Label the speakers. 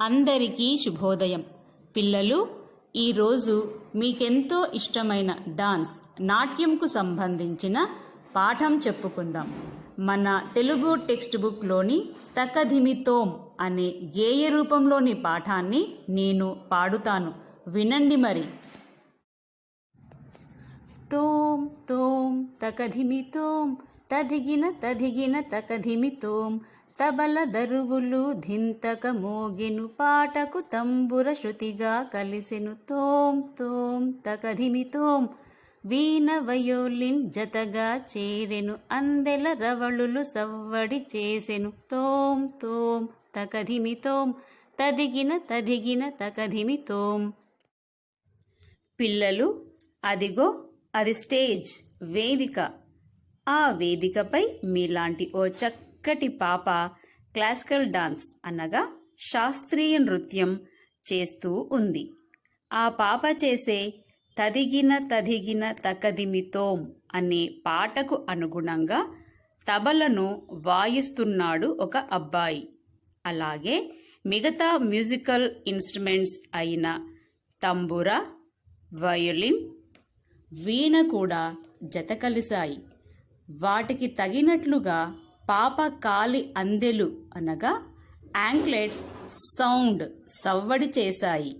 Speaker 1: అందరికీ శుభోదయం. పిల్లలు ఈరోజు మీకెంతో ఇష్టమైన డాన్స్ నాట్యంకు సంబంధించిన పాఠం చెప్పుకుందాం. మన తెలుగు టెక్స్ట్ బుక్లోని తకధిమితోం అనే గేయ రూపంలోని పాఠాన్ని నేను పాడుతాను. వినండి మరి. తోం తోం తకధిమితోం తదిగిన తదిగిన తకధిమితోం తబల దరువులు ధింతక మోగెను పాటకు తంబుర శృతిగా కలిసెను తోం తోం తకధిమితోం వీణ వయోలిన్ జతగా చేరెను అందెల రవళులు సవ్వడి చేసెను తోం తోం తకధిమితోం తదిగిన తదిగిన తకధిమితోం పిల్లలు అదిగో అది స్టేజ్ వేదిక. ఆ వేదికపై మీలాంటి ఓ చిక్కటి పాప క్లాసికల్ డాన్స్ అనగా శాస్త్రీయ నృత్యం చేస్తూ ఉంది. ఆ పాప చేసే తదిగిన తదిగిన తకదిమితోం అనే పాటకు అనుగుణంగా తబలను వాయిస్తున్నాడు ఒక అబ్బాయి. అలాగే మిగతా మ్యూజికల్ ఇన్స్ట్రుమెంట్స్ అయిన తంబుర వయోలిన్ వీణ కూడా జత కలిశాయి. వాటికి తగినట్లుగా పాప కాలి అందెలు అనగా యాంక్లెట్స్ సౌండ్ సవ్వడి చేశాయి.